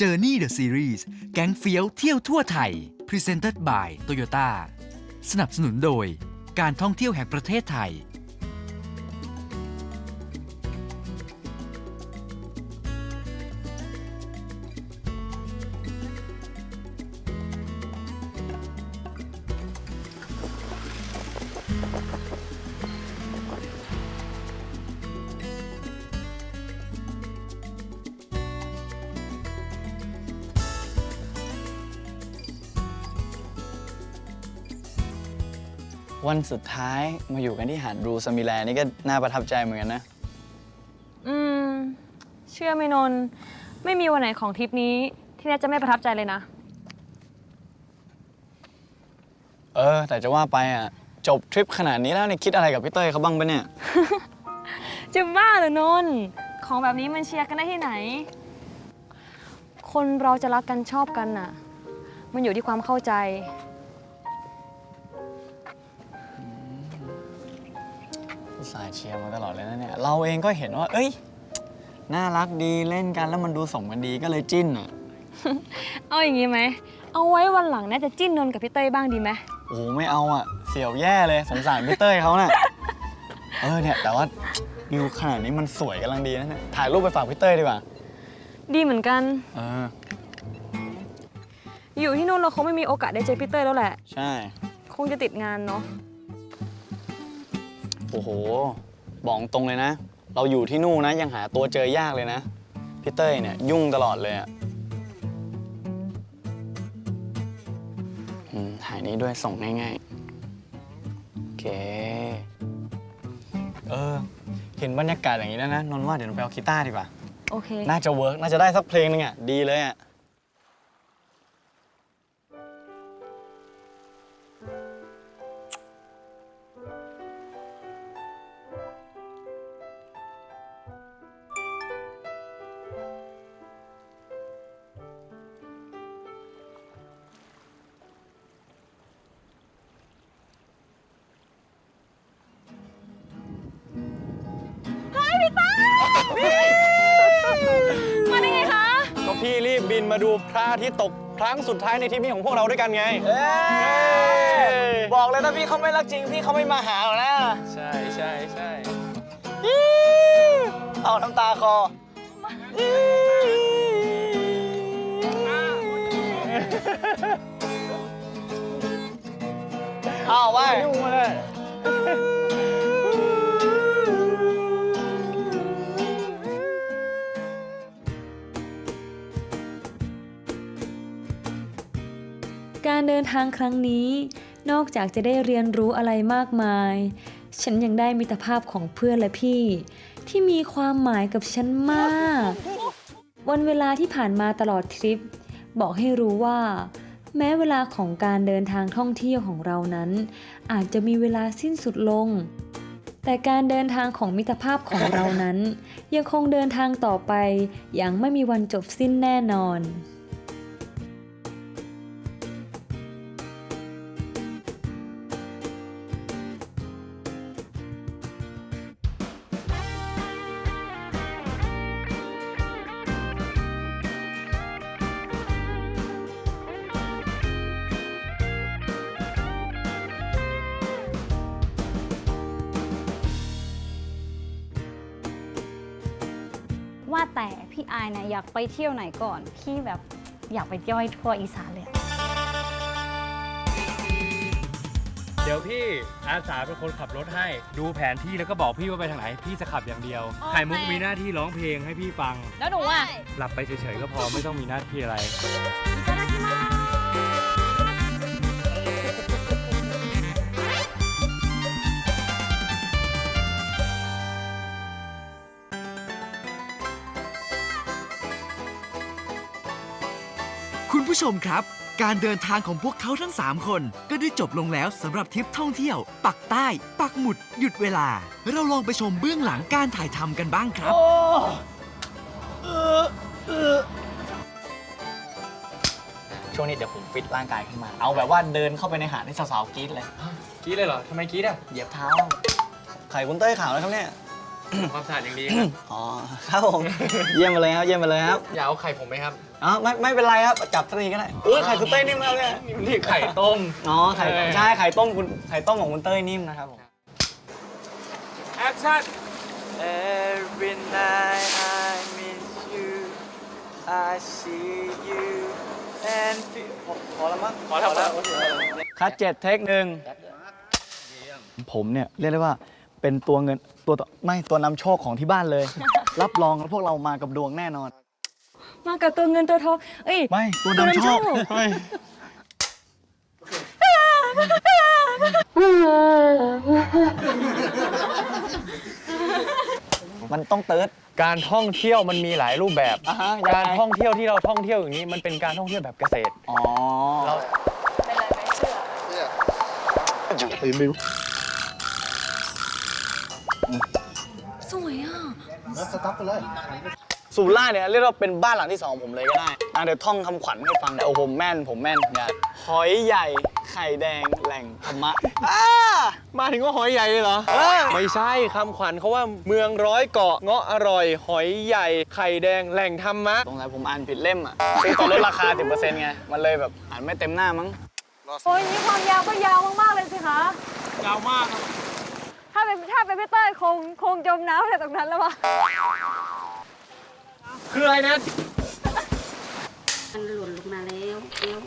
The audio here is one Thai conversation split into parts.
Journey the Series แก๊งเฟี้ยวเที่ยวทั่วไทย Presented by Toyota สนับสนุนโดย การท่องเที่ยวแห่งประเทศไทย วันสุดท้ายมาอยู่กันที่หาดรูสมิแลนี่ก็น่าประทับใจเหมือนกันนะ อืม เชื่อไหมนนท์ไม่มีวันไหนของทริปนี้ ที่แนทจะไม่ประทับใจเลยนะ เออ แต่จะว่าไปอะ จบทริปขนาดนี้แล้วเนี่ยคิดอะไรกับพี่เต้ยเขาบ้างปะเนี่ย จะบ้าเหรอนนท์ของแบบนี้มันเชียร์กันได้ที่ไหน คนเราจะรักกันชอบกันน่ะ มันอยู่ที่ความเข้าใจ สายเชียร์มาตลอดเลยนะเนี่ย เราเองก็เห็นว่า เอ้ย น่ารักดีเล่นกันแล้วมันดูส่งกันดีก็เลยจิ้นอะ เอาอย่างนี้ไหม เอาไว้วันหลังแนทจะจิ้นนนท์กับพี่เต้ยบ้างดีไหมโอ้โหไม่เอาอะ เสียวแย่เลยสงสารพี่เต้ยเขาน่ะ เออเนี่ยแต่ว่าวิวขนาดนี้มันสวยกำลังดีนะเนี่ย ถ่ายรูปไปฝากพี่เต้ยดีกว่า ดีเหมือนกัน เออ อยู่ที่นู่นเราคงไม่มีโอกาสได้เจอพี่เต้ยแล้วแหละ ใช่ คงจะติดงานเนาะ โอ้โห บอกตรงเลยนะ เราอยู่ที่นู่นนะ ยังหาตัวเจอยากเลยนะ พี่เต้ยเนี่ย ยุ่งตลอดเลยอะอืมถ่ายนี้ด้วยส่งง่ายๆ โอเค เออ เห็นบรรยากาศอย่างนี้แล้วนะ นนท์ว่าเดี๋ยวเราไปเอากีตาร์ดีกว่า โอเค น่าจะเวิร์กน่าจะได้สักเพลงนึงอะดีเลยอะ มาดูพระอาทิตย์ตกครั้งสุดท้ายในทริปนี้ของพวกเราด้วยกันไงบอกเลยถ้าพี่เขาไม่รักจริง พี่เขาไม่มาหาหรอกนะใช่ใช่ใช่เอาน้ำตาคอเอาไว้ ยุ่งมาเลย การเดินทางครั้งนี้ นอกจากจะได้เรียนรู้อะไรมากมาย ฉันยังได้มิตรภาพของเพื่อนและพี่ ที่มีความหมายกับฉันมาก วันเวลาที่ผ่านมาตลอดทริป บอกให้รู้ว่า แม้เวลาของการเดินทางท่องเที่ยวของเรานั้น อาจจะมีเวลาสิ้นสุดลง แต่การเดินทางของมิตรภาพของเรานั้น ยังคงเดินทางต่อไปอย่างไม่มีวันจบสิ้นแน่นอน ว่าแต่พี่อายเนี่ยอยากไปเที่ยวไหนก่อน พี่แบบอยากไปย่อยทั่วอีสานเลยอะเดี๋ยวพี่อาสาเป็นคนขับรถให้ ดูแผนที่แล้วก็บอกพี่ว่าไปทางไหน พี่จะขับอย่างเดียวไข่มุกมีหน้าที่ร้องเพลงให้พี่ฟัง แล้วหนูอะ หลับไปเฉยๆก็พอไม่ต้องมีหน้าที่อะไร ผู้ชมครับ การเดินทางของพวกเขาทั้ง 3 คน ก็ได้จบลงแล้วสำหรับทริปท่องเที่ยว ปักใต้ ปักหมุด หยุดเวลา เราลองไปชมเบื้องหลังการถ่ายทำกันบ้างครับ ช่วงนี้เดี๋ยวผมฟิตร่างกายขึ้นมา เอาแบบว่าเดินเข้าไปในหาดให้สาวๆกรี๊ดเลยกรีดเลยเหรอ ทำไมกรีดอะ เหยียบเท้า ไข่คุณเต้ยขาวแล้วครับเนี่ย ความสะอาดอย่างดีครับอ๋อครับผม เยี่ยมไปเลยครับเยี่ยมไปเลยครับอย่าเอาไข่ผมไหมครับอ๋อไม่ไม่เป็นไรครับจับสักทีก็ได้อุ้ยไข่คุณเต้ยนิ่มแล้วเนี่ยนี่ไข่ต้มอ๋อไข่เออใช่ไข่ต้มคุณไข่ต้มของคุณเต้ยนิ่มนะครับผมแอคชั่น Every night I miss you I see you and feel พอพอแล้วมั้งพอแล้วพอแล้วคัดเจ็ดเทคหนึ่งผมเนี่ยเรียกได้ว่าเป็นตัวเงิน ตัวต่อไม่ตัวนำโชคของที่บ้านเลย รับรองพวกเรามากับดวงแน่นอน มากับตัวเงินตัวทองเอ้ย ไม่ตัวนำโชคตัวนำโชค ไม่มันต้องเติร์ด การท่องเที่ยวมันมีหลายรูปแบบ อ่าฮะยังไง การท่องเที่ยวที่เราท่องเที่ยวอย่างนี้มันเป็นการท่องเที่ยวแบบเกษตร อ๋อ เราส สุราษฎร์เนี่ยเรียกว่าเป็นบ้านหลังที่สองของผมเลยก็ได้อะเดี๋ยวท่องคำขวัญให้ฟังโอ้ผมแม่นผมแม่นเนี่ยหอยใหญ่ไข่แดงแหล่งธรรมะอ่ามาถึงว่าหอยใหญ่เลยเหรอเออไม่ใช่คำขวัญเขาว่าเมืองร้อยเกาะเงาะอร่อย หอยใหญ่ไข่แดงแหล่งธรรมะสงสัยผมอ่านผิดเล่มอะซื้อตอนลดราคา 10%ไงมันเลยแบบอ่านไม่เต็มหน้ามั้งโอ้ยนี่ความยาวก็ยาวมากๆเลยสิคะยาวมากครับ ถ้าเป็นถ้าเป็นพี่เต้ยคงคงจมน้ำในตรงนั้นแล้ววะคืออะไรนะ มันหล่นลงมาแล้วแล้ว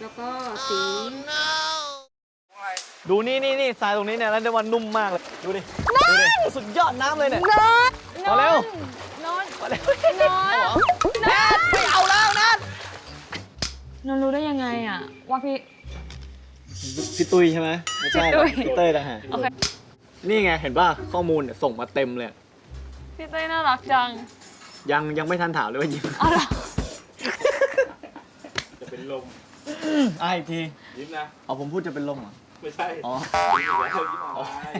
แล้วก็สีดูนี่นี่นี่ทรายตรงนี้เนี่ยแล้วเดี๋ยวมันนุ่มมากเลย ดูดิดูดิสุดยอดน้ำเลยเนี่ย นอนเอาเร็ว นอนมาเร็วนอนนอน ไม่เอาแล้วนัดนอนรู้ได้ยังไงอะว่าพี่ พี่ตุ้ยใช่ไหมไม่ใช่พี่ตุ้ย พี่เต้ยนะฮะโอเคนี่ไงเห็นป่ะข้อมูลเนี่ยส่งมาเต็มเลยพี่เต้ยน่ารักจังยังยังไม่ทันถามเลยว่ายิ้มเอาเหรอจะเป็นลมอะอีกทียิ้มนะ เอาผมพูดจะเป็นลมเหรอไม่ใช่อ๋อยิ้มแล้วยิ้มออกมา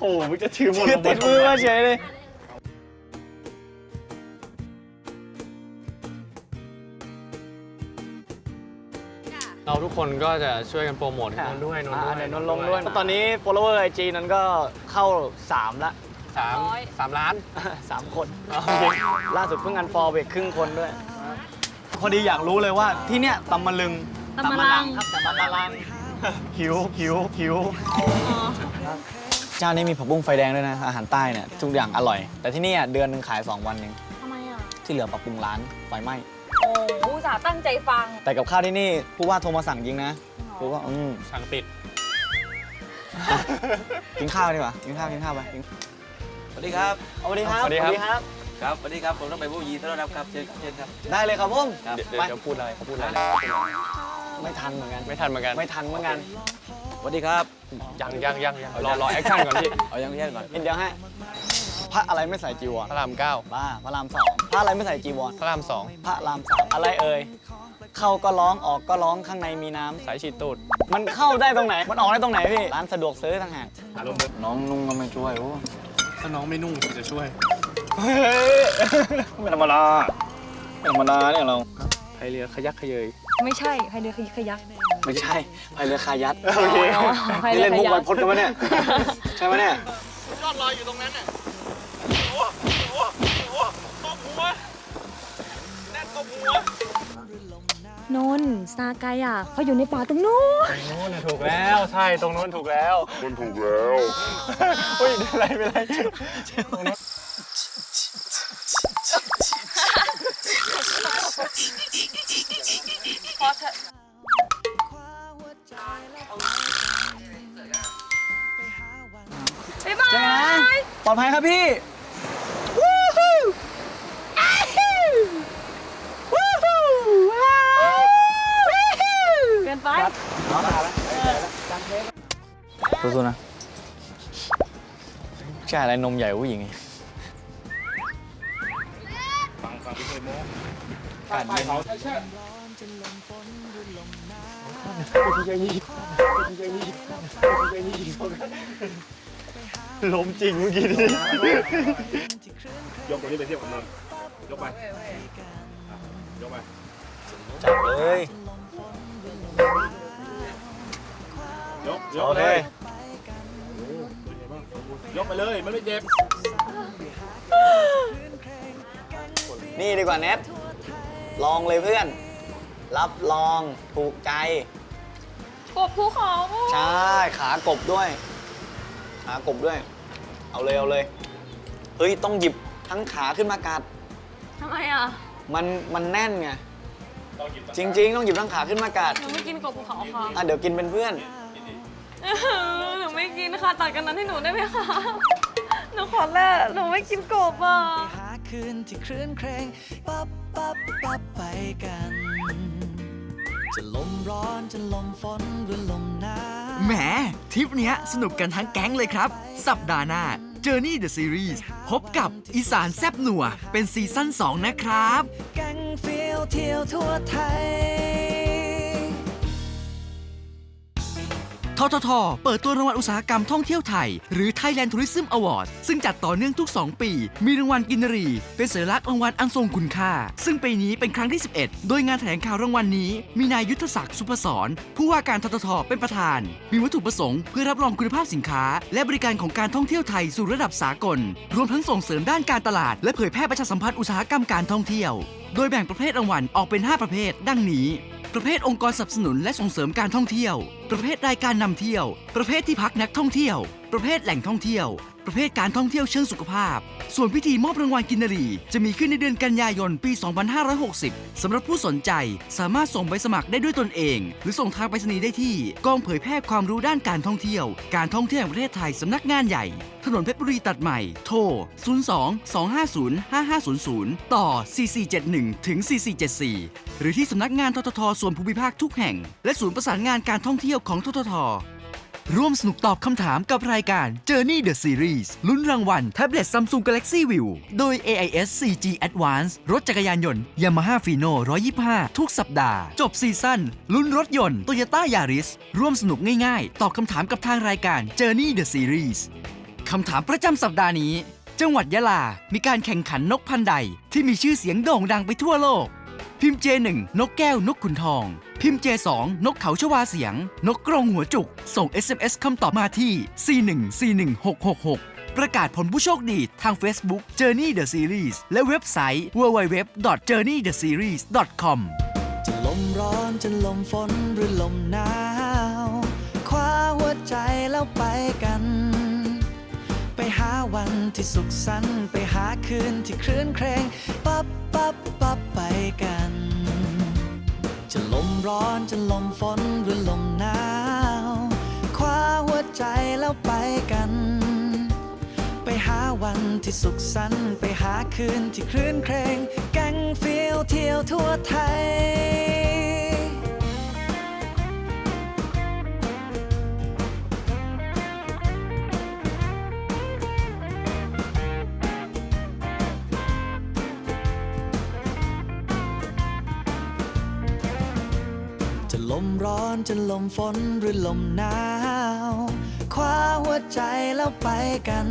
โอ้โหมึงจะถือหมดติดมือมาเฉยเลยเราทุกคนก็จะช่วยกันโปรโมทให้นนท์ด้วยนนท์อ่าด้วยเดี๋ยวนนท์ลงด้วย ตอนนี้ follower IG นั้นก็เข้า 3 ละสามสามล้าน3คน ล่าสุดเพิ่งอันฟอร์เบกครึ่งคนด้วยพอดีอยากรู้เลยว่าที่เนี้ยตำมะลึงตำมะลังครับตำมะลังหิวหิวหิว เจ้านี้มีผักบุ้งไฟแดงด้วยนะ อาหารใต้เนี่ยทุกอย่างอร่อย แต่ที่นี่อะเดือนหนึ่งขาย 2 วันเองทำไมอะ ที่เหลือปรับปรุงร้านไฟไหม้ โอ้โหอุตส่าห์ตั้งใจฟังแต่กับข้าวที่นี่ผู้ว่าโทรมาสั่งจริงนะผู้ว่าอืมสั่งติด กินข้าวดีกว่ากินข้าวกินข้าวไปกินสวัสดีครับสวัสดีครับสวัสดีครับครับครับสวัสดีครับ ผมต้องไปผู้ยีต้อนรับครับ เชิญครับเชิญครับ ได้เลยครับผมเดี๋ยวไปเดี๋ยวพูดอะไรเขาพูดอะไร ไม่ทันเหมือนกัน ไม่ทันเหมือนกัน ไม่ทันเหมือนกัน สวัสดีครับ ยังยังยังยังรอรอแอคชั่นก่อนพี่ เอายังแยกก่อน เดี๋ยวให้พระอะไรไม่ใส่จีวรพระรามเก้าบ้าพระรามสองพระอะไรไม่ใส่จีวรพระรามสองพระรามสามอะไรเอ่ยเข้าก็ร้องออกก็ร้องข้างในมีน้ำสายฉีดตูดมันเข้าได้ตรงไหน มันออกได้ตรงไหนพี่ร้านสะดวกซื้อต่างหากอารมณ์แบบน้องนุ่งก็ไม่ช่วยโอ้ถ้าน้องไม่นุ่งผมจะช่วยเฮ้ยไม่ธรรมดาไม่ธรรมดาเนี่ยเราพายเรือขยักขยเยยไม่ใช่ใครเดือขยัก ไม่ใช่พายเรือคายัดโอเคอ๋อพายนี่เรือเล่นมุกขยัไวกพจน์กันปะเนี่ย ใช่ไหมเนี่ยนนท์ซาไกอะเขาอยู่ในป่าตรงนู้น ตรงนู้นนะถูกแล้วใช่ตรงนู้นถูกแล้วมันถูกแล้ว อุ้ยเป็นไรเป็นไรตรงนู้น ปลอดภัยครับพี่เกินไปสู้ๆนะใช่อะไรนมใหญ่กว่าผู้หญิงไงฟังฟังพี่เคยโม้การเล่นล้มจริงเมื่อกี้นี้ยกตัวนี้ไปเทียบกับนนท์ยกไปยกไป จับเลย ยกยกโอไปเค เลยยกไปเลย มันไม่เจ็บ นี่ดีกว่าเน็ตลองเลยเพื่อน รับรองถูกใจ กบภูเขา ใช่ ขากบด้วย ขากบด้วย เอาเลยเอาเลย เฮ้ยต้องหยิบทั้งขาขึ้นมากัด ทำไมอะ มันมันแน่นไงจริง ๆ ต้องหยิบทั้งขาขึ้นมากัดหนูไม่กินกบภูเขาค่ะอะเดี๋ยวกินเป็นเพื่อน หนูไม่กินค่ะตัดกันนั้นให้หนูได้ไหมคะ หนูขอแลกหนูไม่กินกบอะ หาคืนที่คลื่นเครงปั๊บปั๊บปั๊บไปกัน จะลมร้อนจะลมฝนหรือลมหนาว แหมทริปเนี้ยสนุกกันทั้งแก๊งเลยครับ สัปดาห์หน้า Journey the Series พบกับอีสานแซบหนัว เป็นซีซั่น 2 นะครับ แก๊งฟิลเที่ยวทั่วไทย ททท เปิดตัวรางวัลอุตสาหกรรมท่องเที่ยวไทย หรือ Thailand Tourism Award ซึ่งจัดต่อเนื่องทุก 2 ปี มีรางวัลกินรี เป็นสัญลักษณ์รางวัลอันทรงคุณค่า ซึ่งปีนี้เป็นครั้งที่ 11 โดยงานแถลงข่าวรางวัลนี้ มีนายยุทธศักดิ์สุพศรผู้ว่าการททท เป็นประธาน มีวัตถุประสงค์เพื่อรับรองคุณภาพสินค้า และบริการของการท่องเที่ยวไทยสู่ระดับสากล รวมทั้งส่งเสริมด้านการตลาด และเผยแพร่ประชาสัมพันธ์อุตสาหกรรมการท่องเที่ยว โดยแบ่งประเภทรางวัลออกเป็น 5 ประเภท ดังนี้ ประเภทองค์กรสนับสนุนและส่งเสริมการท่องเที่ยว ประเภทรายการนำเที่ยว ประเภทที่พักนักท่องเที่ยว ประเภทแหล่งท่องเที่ยว ประเภทการท่องเที่ยวเชิงสุขภาพ ส่วนพิธีมอบรางวัลกินรี จะมีขึ้นในเดือนกันยายนปี 2560 สำหรับผู้สนใจสามารถส่งใบสมัครได้ด้วยตนเอง หรือส่งทางไปรษณีย์ได้ที่กองเผยแพร่ความรู้ด้านการท่องเที่ยว การท่องเที่ยวแห่งประเทศไทยสำนักงานใหญ่ ถนนเพชรบุรีตัดใหม่ โทร 02 250 5500 ต่อ 4471 ถึง 4474 หรือที่สำนักงานทททส่วนภูมิภาคทุกแห่ง และศูนย์ประสานงานการท่องเที่ยวของททท ร่วมสนุกตอบคำถามกับรายการ Journey the Series ลุ้นรางวัลแท็บเล็ต Samsung Galaxy View โดย AIS 4G Advance รถจักรยานยนต์ Yamaha Fino 125 ทุกสัปดาห์ จบซีซั่นลุ้นรถยนต์ Toyota Yaris ร่วมสนุกง่ายๆ ตอบคำถามกับทางรายการ Journey the Series คำถามประจำสัปดาห์นี้ จังหวัดยะลา มีการแข่งขันนกพันธ์ใด ที่มีชื่อเสียงโด่งดังไปทั่วโลก พิมพ์ J1 นกแก้วนกขุนทอง พิมพ์ J2 นกเขาชวาเสียง นกกรงหัวจุก ส่ง SMS คำตอบมาที่ 4141666 ประกาศผลผู้โชคดีทาง Facebook Journey the Series และเว็บไซต์ www.journeytheseries.com จะลมร้อนจะลมฝนหรือลมหนาวคว้าหัวใจแล้วไปกัน ไปหาวันที่สุขสันต์ไปหาคืนที่คลื่นเครงปั๊บปั๊บ กัน จะลมร้อนจะลมฝนหรือลมหนาวคว้าหัวใจแล้วไปกัน ไปหาวันที่สุขสันต์ไปหาคืนที่คลื่นเครงแก๊งฟิลเที่ยวทั่วไทย จะลมฝนหรือลมหนาว คว้าหัวใจแล้วไปกัน